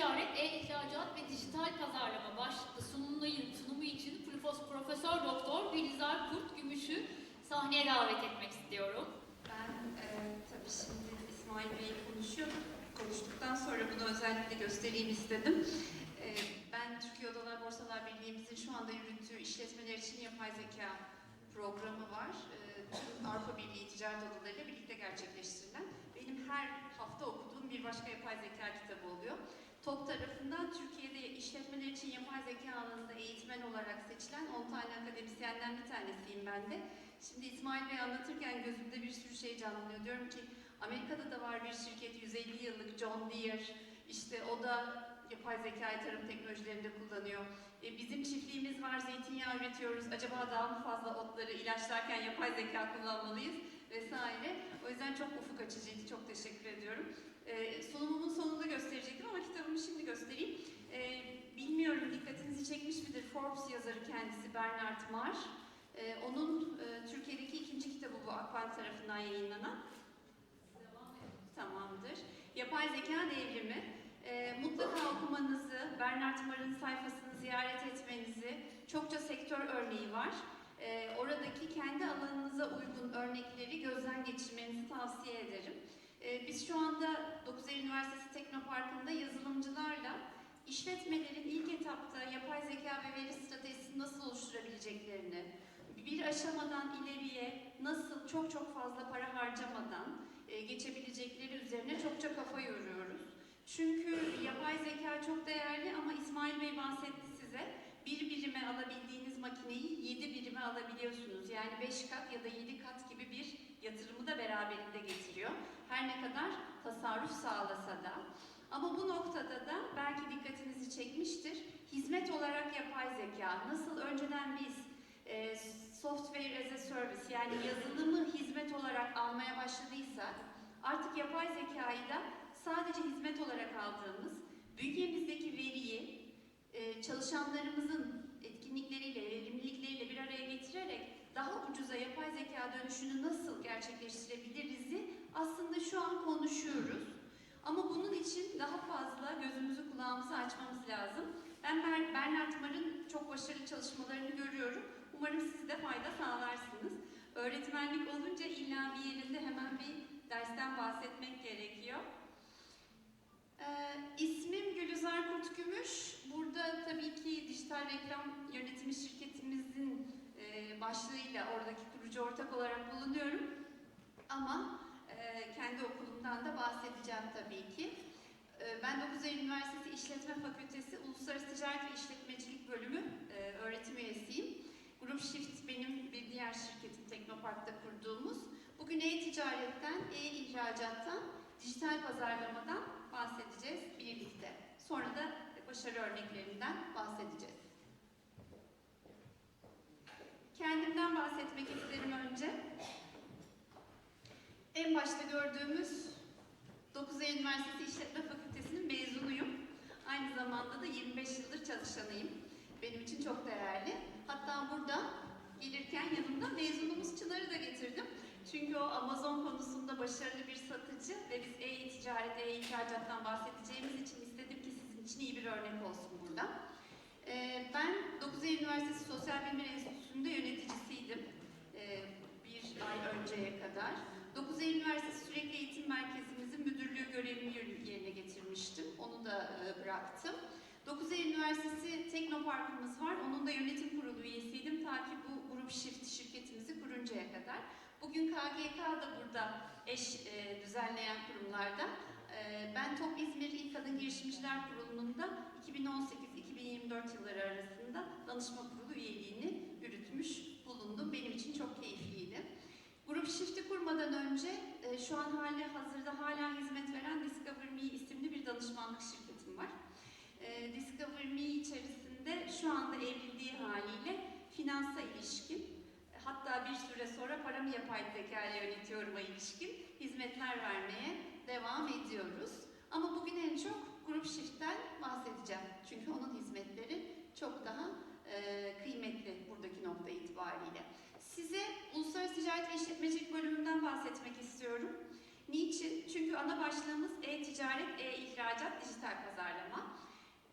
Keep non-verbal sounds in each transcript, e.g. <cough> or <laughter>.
e-ticaret, e-ihracat ve dijital pazarlama başlıklı sunumu, sunumu için Profes- Profesör Doktor Gülizar Kurt Gümüş'ü sahneye davet etmek istiyorum. Ben e, tabii şimdi İsmail Bey konuşuyor. Konuştuktan sonra bunu özellikle göstereyim istedim. E, ben Türkiye Odalar Borsalar Birliği'mizin şu anda yürüttüğü işletmeler için yapay zeka programı var. E, tüm Avrupa Birliği Ticaret Odalarıyla birlikte gerçekleştirilen. Benim her hafta okuduğum bir başka yapay zeka kitabı oluyor. TOP tarafından Türkiye'de işletmeler için yapay zeka alanında eğitmen olarak seçilen 10 tane akademisyenden bir tanesiyim ben de. Şimdi İsmail Bey anlatırken gözümde bir sürü şey canlanıyor. Diyorum ki Amerika'da da var bir şirket 150 yıllık John Deere. İşte o da yapay zekayı tarım teknolojilerinde kullanıyor. E, bizim çiftliğimiz var, zeytinyağı üretiyoruz. Acaba daha mı fazla otları ilaçlarken yapay zeka kullanmalıyız vesaire. O yüzden çok ufuk açıcıydı. Çok teşekkür ediyorum. E, sunumumun sonunda gösterecektim ama kitabımı şimdi göstereyim. E, bilmiyorum dikkatinizi çekmiş midir? Forbes yazarı kendisi Bernard Marr. Ee, onun e, Türkiye'deki ikinci kitabı bu Akbank tarafından yayınlanan. Tamamdır. Yapay zeka devrimi. Ee, mutlaka okumanızı, Bernard Marr'ın sayfasını ziyaret etmenizi, çokça sektör örneği var. Ee, oradaki kendi alanınıza uygun örnekleri gözden geçirmenizi tavsiye ederim. Ee, biz şu anda 9 Eylül Üniversitesi Teknoparkı'nda yazılımcılarla işletmelerin ilk etapta yapay zeka ve veri stratejisini nasıl oluşturabileceklerini, bir aşamadan ileriye nasıl çok çok fazla para harcamadan e, geçebilecekleri üzerine çokça kafa yoruyoruz. Çünkü yapay zeka çok değerli ama İsmail Bey bahsetti size. Bir birime alabildiğiniz makineyi yedi birime alabiliyorsunuz. Yani beş kat ya da yedi kat gibi bir yatırımı da beraberinde getiriyor. Her ne kadar tasarruf sağlasa da. Ama bu noktada da belki dikkatinizi çekmiştir. Hizmet olarak yapay zeka nasıl önceden biz e, software as a service yani yazılımı hizmet olarak almaya başladıysak artık yapay zekayı da sadece hizmet olarak aldığımız bünyemizdeki veriyi e, çalışanlarımızın etkinlikleriyle, verimlilikleriyle bir araya getirerek daha ucuza yapay zeka dönüşünü nasıl gerçekleştirebiliriz'i aslında şu an konuşuyoruz. Ama bunun için daha fazla gözümüzü kulağımızı açmamız lazım. Ben Ber Bernard Marr'ın çok başarılı çalışmalarını görüyorum. Umarım siz de fayda sağlarsınız. Öğretmenlik olunca illa bir yerinde hemen bir dersten bahsetmek gerekiyor. Ee, ismim Gülizar Kurtgümüş. Burada tabii ki dijital reklam yönetimi şirketimizin e, başlığıyla oradaki kurucu ortak olarak bulunuyorum. Ama e, kendi okulumdan da bahsedeceğim tabii ki. E, ben 9 Eylül Üniversitesi İşletme Fakültesi Uluslararası Ticaret ve İşletmecilik Bölümü e, öğretim üyesiyim. Grup Shift benim bir diğer şirketim Teknopark'ta kurduğumuz. Bugün e-ticaretten, e-ihracattan, dijital pazarlamadan bahsedeceğiz birlikte. Sonra da başarı örneklerinden bahsedeceğiz. Kendimden bahsetmek isterim önce. En başta gördüğümüz 9 Eylül Üniversitesi İşletme Fakültesi'nin mezunuyum. Aynı zamanda da 25 yıldır çalışanıyım. Benim için çok değerli. Hatta burada gelirken yanımda mezunumuz Çınar'ı da getirdim. Çünkü o Amazon konusunda başarılı bir satıcı ve biz e-ticaret, e-ihracattan bahsedeceğimiz için istedim ki sizin için iyi bir örnek olsun burada. Ee, ben 9 Eylül Üniversitesi Sosyal Bilimler Enstitüsü'nde yöneticisiydim. Ee, bir ay önceye kadar. 9 Eylül Üniversitesi Sürekli Eğitim Merkezimizin müdürlüğü görevimi yerine getirmiştim. Onu da e, bıraktım. 9 Eylül Üniversitesi Teknoparkımız var. Onun da yönetim kurulu üyesiydim ta ki bu Grup Shift şirketimizi kuruncaya kadar. Bugün KGK da burada eş e, düzenleyen kurumlarda. E, ben Top İzmir İl Kadın Girişimciler Kurulu'nun da 2018-2024 yılları arasında danışma kurulu üyeliğini yürütmüş bulundum. Benim için çok keyifliydi. Grup Shift'i kurmadan önce e, şu an hali hazırda hala hizmet veren Discover Me isimli bir danışmanlık şirketim var. E, Discover Me içerisinde şu anda evrildiği haliyle finansa ilişkin hatta bir süre sonra paramı yapay zeka yönetiyorum'a ilişkin hizmetler vermeye devam ediyoruz. Ama bugün en çok Grup Shift'ten bahsedeceğim. Çünkü onun hizmetleri çok daha e, kıymetli buradaki nokta itibariyle. Size Uluslararası Ticaret ve İşletmecilik bölümünden bahsetmek istiyorum. Niçin? Çünkü ana başlığımız e-ticaret, e-ihracat, dijital pazarlama.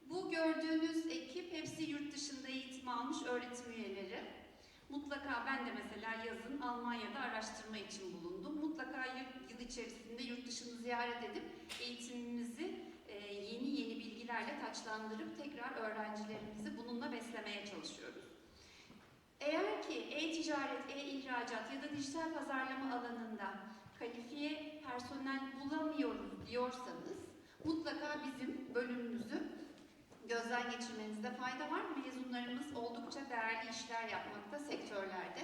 Bu gördüğünüz ekip hepsi yurt dışında eğitim almış öğretim üyeleri. Mutlaka ben de mesela yazın Almanya'da araştırma için bulundum. Mutlaka yıl, içerisinde yurt dışını ziyaret edip eğitimimizi e, yeni yeni bilgilerle taçlandırıp tekrar öğrencilerimizi bununla beslemeye çalışıyoruz. Eğer ki e-ticaret, e-ihracat ya da dijital pazarlama alanında kalifiye personel bulamıyoruz diyorsanız mutlaka bizim bölümümüzü gözden geçirmenizde fayda var. Mezunlarımız oldukça değerli işler yapmakta sektörlerde.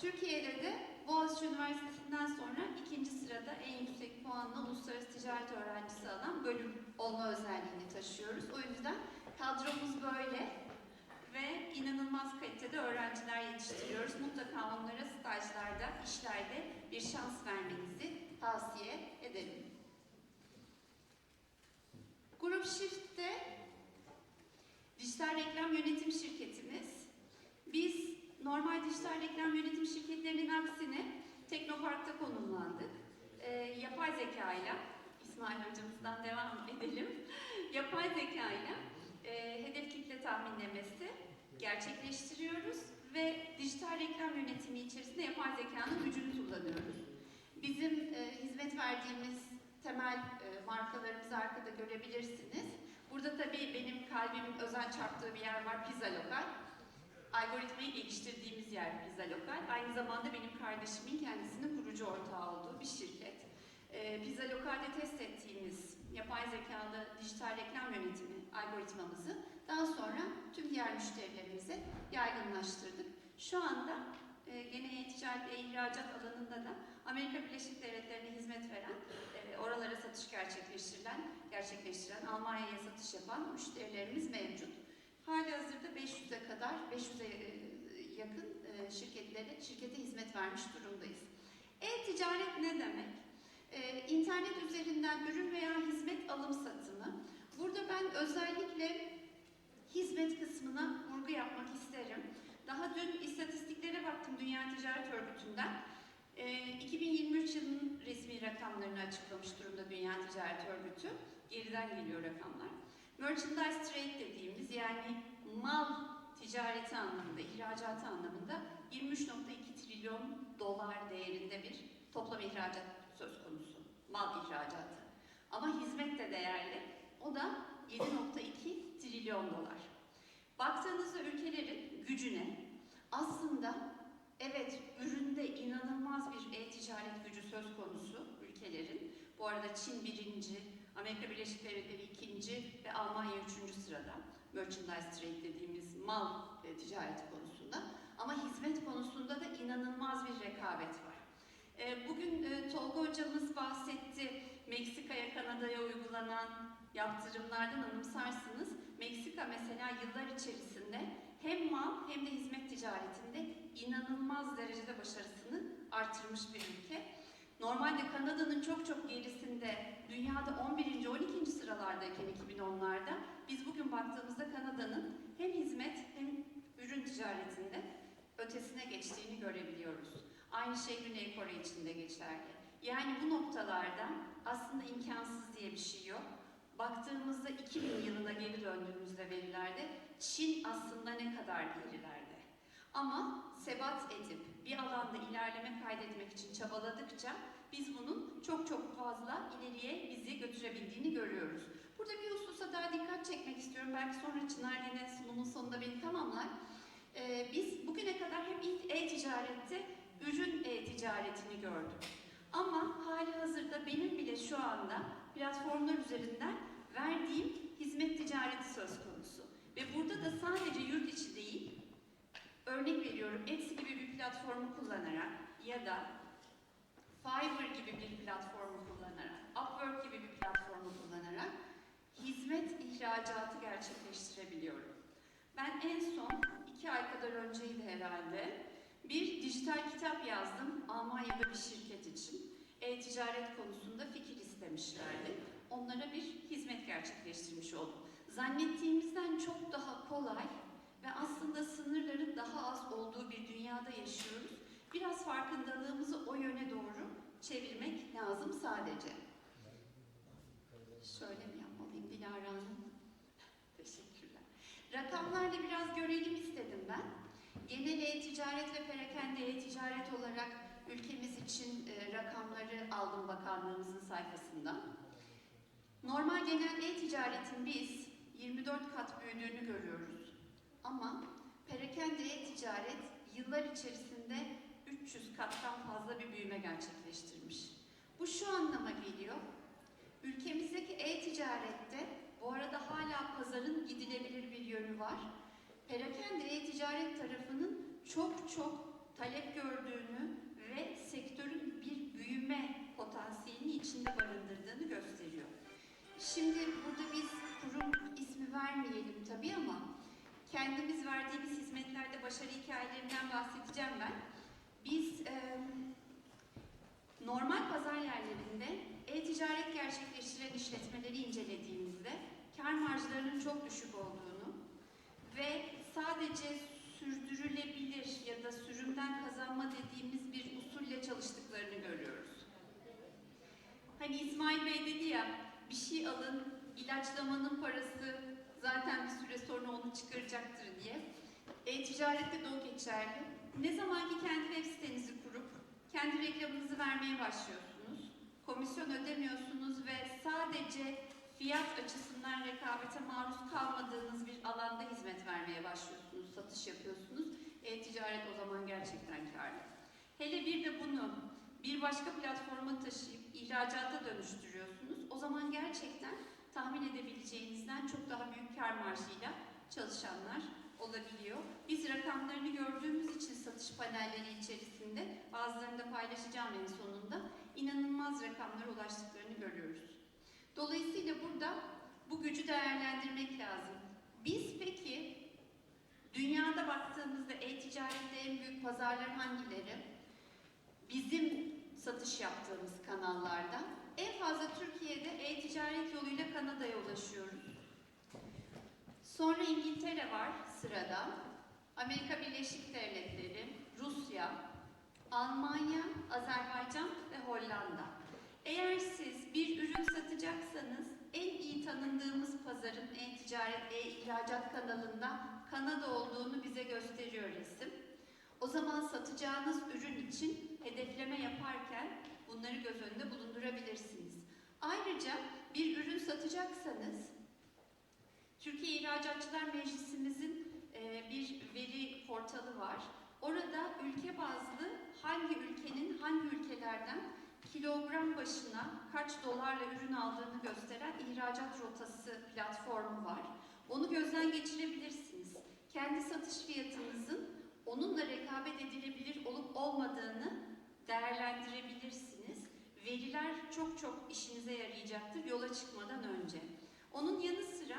Türkiye'de de Boğaziçi Üniversitesi'nden sonra ikinci sırada en yüksek puanla uluslararası ticaret öğrencisi alan bölüm olma özelliğini taşıyoruz. O yüzden kadromuz böyle ve inanılmaz kalitede öğrenciler yetiştiriyoruz. Mutlaka onlara stajlarda, işlerde bir şans vermenizi tavsiye ederim. Grup Shift'te dijital reklam yönetim şirketimiz. Biz normal dijital reklam yönetim şirketlerinin aksine Teknopark'ta konumlandık. Ee, yapay zeka ile, İsmail hocamızdan devam <laughs> edelim. yapay zeka ile e, hedef kitle tahminlemesi gerçekleştiriyoruz dijital reklam yönetimi içerisinde yapay zekanın gücünü kullanıyoruz. Bizim e, hizmet verdiğimiz temel e, markalarımızı arkada görebilirsiniz. Burada tabii benim kalbimin özel çarptığı bir yer var, Pizza Lokal. Algoritmayı geliştirdiğimiz yer Pizza Lokal. Aynı zamanda benim kardeşimin kendisinin kurucu ortağı olduğu bir şirket. E, Pizza Lokal'de test ettiğimiz yapay zekalı dijital reklam yönetimi algoritmamızı daha sonra tüm diğer müşterilerimize yaygınlaştırdık. Şu anda e, gene e-ticaret ve ihracat alanında da Amerika Birleşik Devletleri'ne hizmet veren, e, oralara satış gerçekleştirilen, gerçekleştiren, Almanya'ya satış yapan müşterilerimiz mevcut. Hali hazırda 500'e kadar, 500'e e, yakın e, şirketlere, şirkete hizmet vermiş durumdayız. E-ticaret ne demek? E, internet üzerinden ürün veya hizmet alım satımı. Burada ben özellikle hizmet kısmına vurgu yapmak isterim. Daha dün istatistiklere baktım Dünya Ticaret Örgütü'nden. E, 2023 yılının resmi rakamlarını açıklamış durumda Dünya Ticaret Örgütü. Geriden geliyor rakamlar. Merchandise trade dediğimiz yani mal ticareti anlamında, ihracatı anlamında 23.2 trilyon dolar değerinde bir toplam ihracat söz konusu. Mal ihracatı. Ama hizmet de değerli. O da 7.2 trilyon dolar. Baktığınızda ülkelerin gücüne aslında evet üründe inanılmaz bir e-ticaret gücü söz konusu ülkelerin. Bu arada Çin birinci, Amerika Birleşik Devletleri ikinci ve Almanya üçüncü sırada. Merchandise trade dediğimiz mal e, ticareti konusunda. Ama hizmet konusunda da inanılmaz bir rekabet var. E, bugün e, Tolga hocamız bahsetti. Meksika'ya, Kanada'ya uygulanan yaptırımlardan anımsarsınız. Meksika mesela yıllar içerisinde hem mal hem de hizmet ticaretinde inanılmaz derecede başarısını artırmış bir ülke. Normalde Kanada'nın çok çok gerisinde dünyada 11. 12. sıralardayken 2010'larda biz bugün baktığımızda Kanada'nın hem hizmet hem ürün ticaretinde ötesine geçtiğini görebiliyoruz. Aynı şey Güney Kore için de geçerli. Yani bu noktalarda aslında imkansız diye bir şey yok. Baktığımızda 2000 yılına geri döndüğümüzde verilerde Çin aslında ne kadar gerilerde. Ama sebat edip bir alanda ilerleme kaydetmek için çabaladıkça biz bunun çok çok fazla ileriye bizi götürebildiğini görüyoruz. Burada bir hususa daha dikkat çekmek istiyorum. Belki sonra Çınar yine sunumun sonunda beni tamamlar. Ee, biz bugüne kadar hep e-ticarette ürün e-ticaretini gördük. Ama hali hazırda benim bile şu anda platformlar üzerinden verdiğim hizmet ticareti söz konusu. Ve burada da sadece yurt içi değil, örnek veriyorum Etsy gibi bir platformu kullanarak ya da Fiverr gibi bir platformu kullanarak, Upwork gibi bir platformu kullanarak hizmet ihracatı gerçekleştirebiliyorum. Ben en son iki ay kadar önceydi herhalde bir dijital kitap yazdım Almanya'da bir şirket için. E-ticaret konusunda fikir istemişlerdi. Onlara bir hizmet gerçekleştirmiş oldum. Zannettiğimizden çok daha kolay ve aslında sınırların daha az olduğu bir dünyada yaşıyoruz. Biraz farkındalığımızı o yöne doğru çevirmek lazım sadece. Şöyle mi yapmalıyım Dilara Hanım? <laughs> Teşekkürler. Rakamlarla biraz görelim istedim ben. Genel e-ticaret ve perakende e-ticaret olarak ülkemiz için e, rakamları aldım bakanlığımızın sayfasından. Normal genel e-ticaretin biz 24 kat büyüdüğünü görüyoruz. Ama perakende e-ticaret yıllar içerisinde 300 kattan fazla bir büyüme gerçekleştirmiş. Bu şu anlama geliyor. Ülkemizdeki e-ticarette bu arada hala pazarın gidilebilir bir yönü var. Perakende e-ticaret tarafının çok çok talep gördüğünü ve sektörün bir büyüme potansiyelini içinde barındırdığını gösteriyor. Şimdi burada biz kurum ismi vermeyelim tabii ama kendimiz verdiğimiz hizmetlerde başarı hikayelerinden bahsedeceğim ben. Biz e, normal pazar yerlerinde e-ticaret gerçekleştiren işletmeleri incelediğimizde kar marjlarının çok düşük olduğunu ve sadece sürdürülebilir ya da sürümden kazanma dediğimiz bir usulle çalıştıklarını görüyoruz. Hani İsmail Bey dedi ya, bir şey alın, ilaçlamanın parası zaten bir süre sonra onu çıkaracaktır diye. E-ticarette de o geçerli. Ne zaman ki kendi web sitenizi kurup kendi reklamınızı vermeye başlıyorsunuz, komisyon ödemiyorsunuz ve sadece fiyat açısından rekabete maruz kalmadığınız bir alanda hizmet vermeye başlıyorsunuz, satış yapıyorsunuz. E-ticaret o zaman gerçekten karlı. Hele bir de bunu bir başka platforma taşıyıp ihracata dönüştürüyorsunuz. O zaman gerçekten tahmin edebileceğinizden çok daha büyük kar marjıyla çalışanlar olabiliyor. Biz rakamlarını gördüğümüz için satış panelleri içerisinde bazılarını da paylaşacağım en sonunda inanılmaz rakamlara ulaştıklarını görüyoruz. Dolayısıyla burada bu gücü değerlendirmek lazım. Biz peki dünyada baktığımızda e-ticarette en büyük pazarlar hangileri? Bizim satış yaptığımız kanallardan en fazla Türkiye'de e-ticaret yoluyla Kanada'ya ulaşıyoruz. Sonra İngiltere var sırada. Amerika Birleşik Devletleri, Rusya, Almanya, Azerbaycan ve Hollanda. Eğer siz bir ürün satacaksanız en iyi tanındığımız pazarın e-ticaret, e-ihracat kanalında Kanada olduğunu bize gösteriyor resim. O zaman satacağınız ürün için hedefleme yaparken bunları göz önünde bulundurabilirsiniz. Ayrıca bir ürün satacaksanız Türkiye İhracatçılar Meclisimizin e, bir veri portalı var. Orada ülke bazlı hangi ülkenin hangi ülkelerden kilogram başına kaç dolarla ürün aldığını gösteren ihracat rotası platformu var. Onu gözden geçirebilirsiniz. Kendi satış fiyatınızın onunla rekabet edilebilir olup olmadığını değerlendirebilirsiniz. Veriler çok çok işinize yarayacaktır yola çıkmadan önce. Onun yanı sıra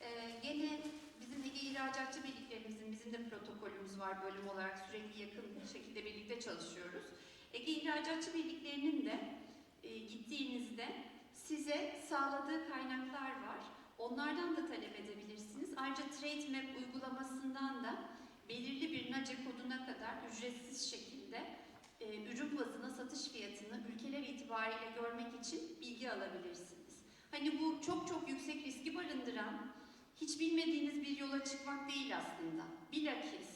e, gene bizim Ege İhracatçı Birliklerimizin, bizim de protokolümüz var bölüm olarak sürekli yakın şekilde birlikte çalışıyoruz. Ege İhracatçı Birliklerinin de e, gittiğinizde size sağladığı kaynaklar var. Onlardan da talep edebilirsiniz. Ayrıca Trade Map uygulamasından da belirli bir NACE koduna kadar ücretsiz şekilde e, ürün bazına satış fiyatını ülkeler itibariyle görmek için bilgi alabilirsiniz. Hani bu çok çok yüksek riski barındıran, hiç bilmediğiniz bir yola çıkmak değil aslında. Bilakis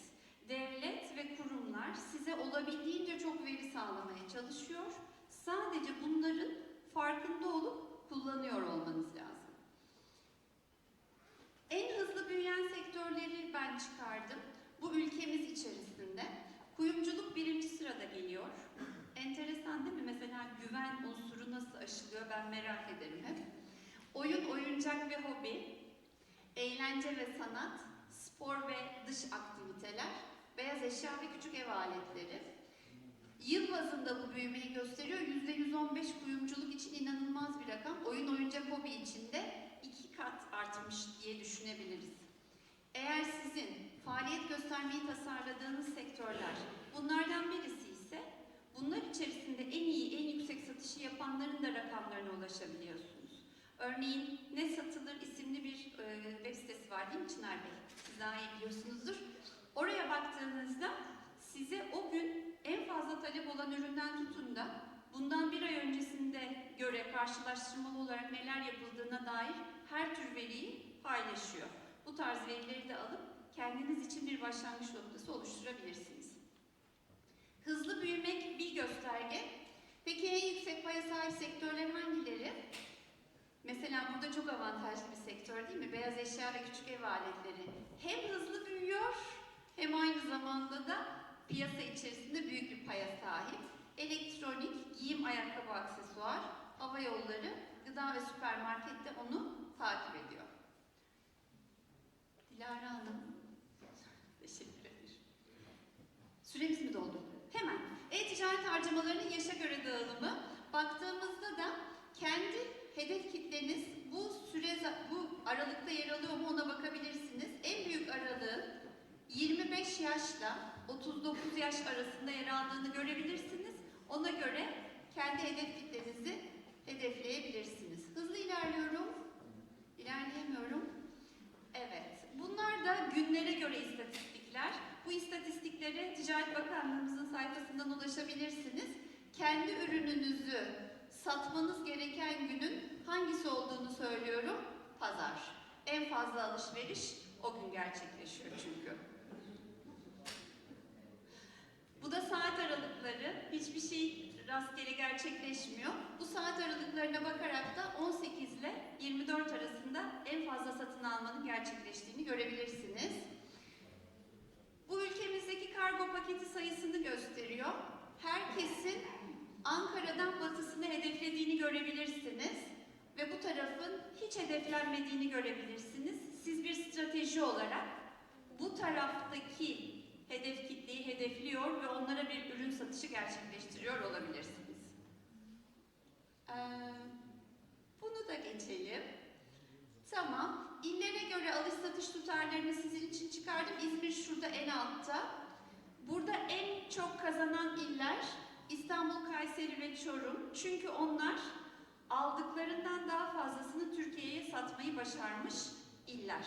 devlet ve kurumlar size olabildiğince çok veri sağlamaya çalışıyor. Sadece bunların farkında olup kullanıyor olmanız lazım. En hızlı büyüyen sektörleri ben çıkardım. Ülkemiz içerisinde. Kuyumculuk birinci sırada geliyor. Enteresan değil mi? Mesela güven unsuru nasıl aşılıyor ben merak ederim hep. Oyun, oyuncak ve hobi, eğlence ve sanat, spor ve dış aktiviteler, beyaz eşya ve küçük ev aletleri. Yıl bazında bu büyümeyi gösteriyor. %115 kuyumculuk için inanılmaz bir rakam. Oyun, oyuncak, hobi için de iki kat artmış diye düşünebiliriz. Eğer sizin faaliyet göstermeyi tasarladığınız sektörler bunlardan birisi ise bunlar içerisinde en iyi, en yüksek satışı yapanların da rakamlarına ulaşabiliyorsunuz. Örneğin Ne Satılır isimli bir e, web sitesi var değil mi Çınar Bey? Siz daha iyi biliyorsunuzdur. Oraya baktığınızda size o gün en fazla talep olan üründen tutun da bundan bir ay öncesinde karşılaştırmalı olarak neler yapıldığına dair her tür veriyi paylaşıyor. Bu tarz verileri de alıp kendiniz için bir başlangıç noktası oluşturabilirsiniz. Hızlı büyümek bir gösterge. Peki en yüksek paya sahip sektörler hangileri? Mesela burada çok avantajlı bir sektör değil mi? Beyaz eşya ve küçük ev aletleri. Hem hızlı büyüyor hem aynı zamanda da piyasa içerisinde büyük bir paya sahip. Elektronik, giyim, ayakkabı, aksesuar, hava yolları, gıda ve süpermarkette onu takip ediyor. Dilara Hanım. Teşekkür ederim. Süremiz mi doldu? Hemen. E-ticaret harcamalarının yaşa göre dağılımı. Baktığımızda da kendi hedef kitleniz bu süre bu aralıkta yer alıyor mu ona bakabilirsiniz. En büyük aralığı 25 yaşla 39 yaş arasında yer aldığını görebilirsiniz. Ona göre kendi hedef kitlenizi hedefleyebilirsiniz. Hızlı ilerliyorum. İlerleyemiyorum. Evet. Bunlar da günlere göre istatistikler. Bu istatistiklere Ticaret Bakanlığımızın sayfasından ulaşabilirsiniz. Kendi ürününüzü satmanız gereken günün hangisi olduğunu söylüyorum. Pazar. En fazla alışveriş o gün gerçekleşiyor çünkü. Bu da saat aralıkları. Hiçbir şey rastgele gerçekleşmiyor. Bu saat aralıklarına bakarak da 18 ile 24 arasında en fazla satın almanın gerçekleştiğini görebilirsiniz. Bu ülkemizdeki kargo paketi sayısını gösteriyor. Herkesin Ankara'dan batısını hedeflediğini görebilirsiniz. Ve bu tarafın hiç hedeflenmediğini görebilirsiniz. Siz bir strateji olarak bu taraftaki hedef kitleyi hedefliyor ve onlara bir ürün satışı gerçekleştiriyor olabilirsiniz. Bunu da geçelim. Tamam. İllere göre alış satış tutarlarını sizin için çıkardım. İzmir şurada en altta. Burada en çok kazanan iller İstanbul, Kayseri ve Çorum. Çünkü onlar Satmayı başarmış iller.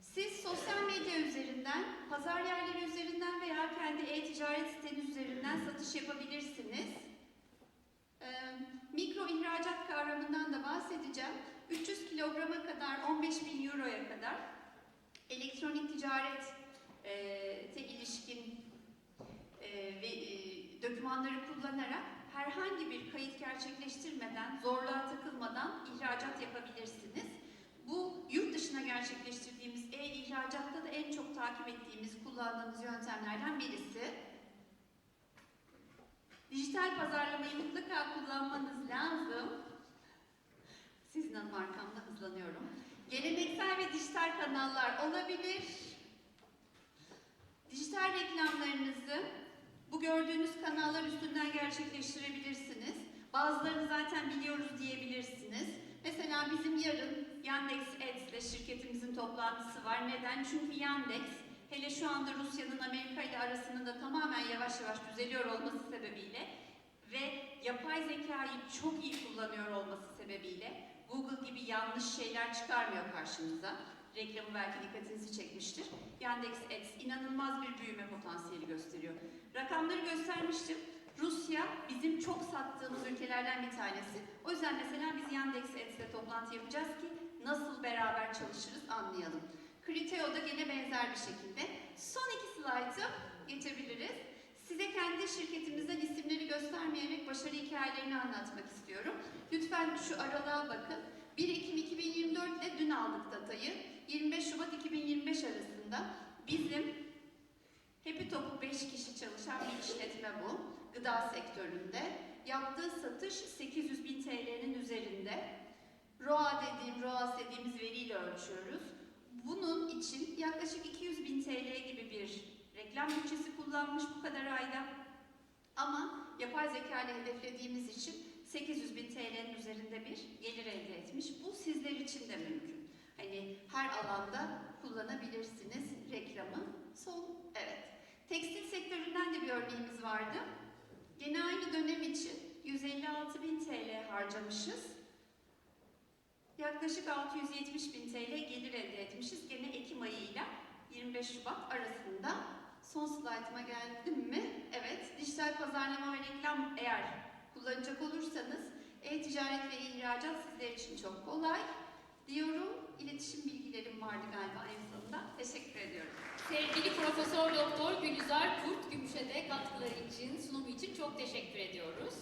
Siz sosyal medya üzerinden, pazar yerleri üzerinden veya kendi e-ticaret siteniz üzerinden satış yapabilirsiniz. Ee, mikro ihracat kavramından da bahsedeceğim. 300 kilograma kadar 15 bin euroya kadar elektronik ticaret e, te ilişkin e, ve e, dokümanları kullanarak herhangi bir kayıt gerçekleştirmeden, zorluğa takılmadan ihracat yapabilirsiniz. Bu yurt dışına gerçekleştirdiğimiz e-ihracatta da en çok takip ettiğimiz, kullandığımız yöntemlerden birisi. Dijital pazarlamayı mutlaka kullanmanız lazım. Sizin hanım arkamda hızlanıyorum. Geleneksel ve dijital kanallar olabilir. Dijital reklamlarınızı bu gördüğünüz kanallar üstünden gerçekleştirebilirsiniz. Bazılarını zaten biliyoruz diyebilirsiniz. Mesela bizim yarın Yandex Ads ile şirketimizin toplantısı var. Neden? Çünkü Yandex hele şu anda Rusya'nın Amerika ile arasının da tamamen yavaş yavaş düzeliyor olması sebebiyle ve yapay zekayı çok iyi kullanıyor olması sebebiyle Google gibi yanlış şeyler çıkarmıyor karşınıza. Reklamı belki dikkatinizi çekmiştir. Yandex Ads inanılmaz bir büyüme potansiyeli gösteriyor. Rakamları göstermiştim. Rusya bizim çok sattığımız ülkelerden bir tanesi. O yüzden mesela biz Yandex Ads ile toplantı yapacağız ki nasıl beraber çalışırız anlayalım. Criteo'da gene benzer bir şekilde. Son iki slaytı geçebiliriz. Size kendi şirketimizden isimleri göstermeyerek başarı hikayelerini anlatmak istiyorum. Lütfen şu aralığa bakın. 1 Ekim 2024 ile dün aldık datayı. 25 Şubat 2025 arasında bizim Happy Top'u 5 kişi çalışan bir işletme bu. Gıda sektöründe. Yaptığı satış 800 bin TL'nin üzerinde. ROA dediğim, ROAS dediğimiz veriyle ölçüyoruz. Bunun için yaklaşık 200 bin TL gibi bir reklam bütçesi kullanmış bu kadar ayda. Ama yapay zeka ile hedeflediğimiz için 800 bin TL'nin üzerinde bir gelir elde etmiş. Bu sizler için de mümkün. Hani her alanda kullanabilirsiniz reklamı. Son, evet. Tekstil sektöründen de bir örneğimiz vardı. Gene aynı dönem için 156 bin TL harcamışız. Yaklaşık 670 bin TL gelir elde etmişiz. Gene Ekim ayıyla 25 Şubat arasında. Son slaytıma geldim mi? Evet, dijital pazarlama ve reklam eğer kullanacak olursanız E-ticaret ve ihracat sizler için çok kolay diyorum iletişim bilgilerim vardı galiba en sonunda. Teşekkür ediyorum. Sevgili Profesör Doktor Gülizar Kurt Gümüş'e katkıları için, sunumu için çok teşekkür ediyoruz.